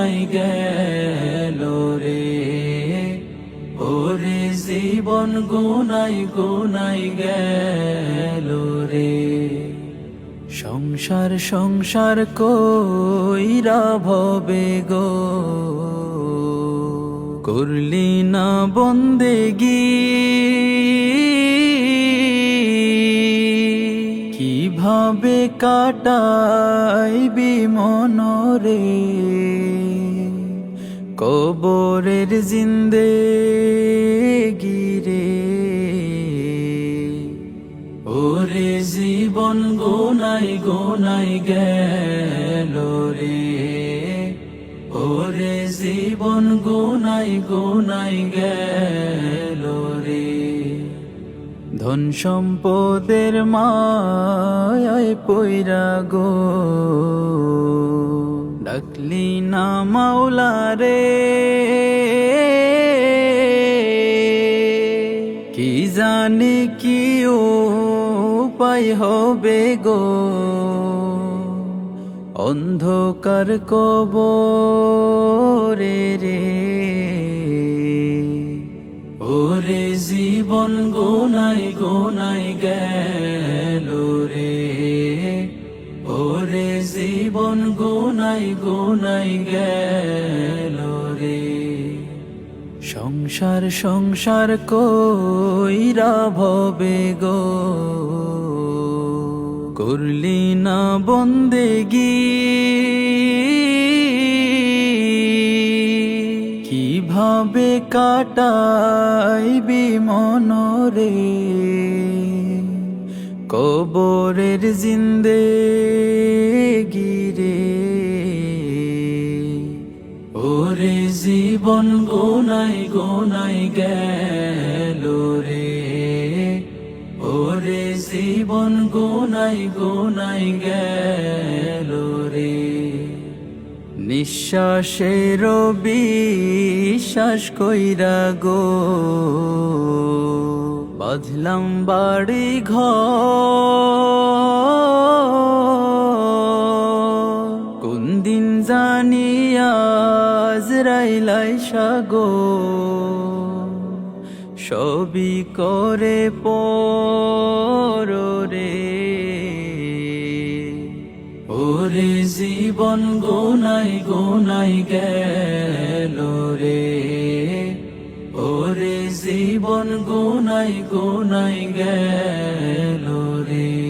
গোনাই গেল রে? ওরে জীবন গোনাই গোনাই গেল রে। সংসার সংসার কইরা ভবে গো। করলি না বন্দেগি। কীভাবে কাটাইবি মনরে? কবরের জিন্দে গিরে। ওরে জীবন গোনাই গোনাই গেল রে। ওরে জীবন গোনাই গোনাই গেল রে। ধন সম্পদের মায় পৈরা গো। না মাওলা রে। কি জানি কি উপায় হবে গো? অন্ধকার কবরে রে। রে ওরে জীবন গোনাই গোনাই গেল রে। জীবন গোনাই গোনাই গেল রে। সংসার সংসার কইরা ভবে গো। করলি না বন্দেগি। কীভাবে কাটাইবি মনরে? কবরের জিন্দে গিরে। ওরে জীবন গোনাই গোনাই গেল রে। ওরে জীবন গোনাই গোনাই গেল রে। নিঃশ্বাসের বিশ্বাস কইরা গো। বাঁধলাম বাড়ি ঘর। দিন জানি আজ রাইলাই সাগো। সবই করে পরে ওরে জীবন গোনাই গোনাই গেল রে। ওরে জীবন গোনাই গোনাই গেল রে।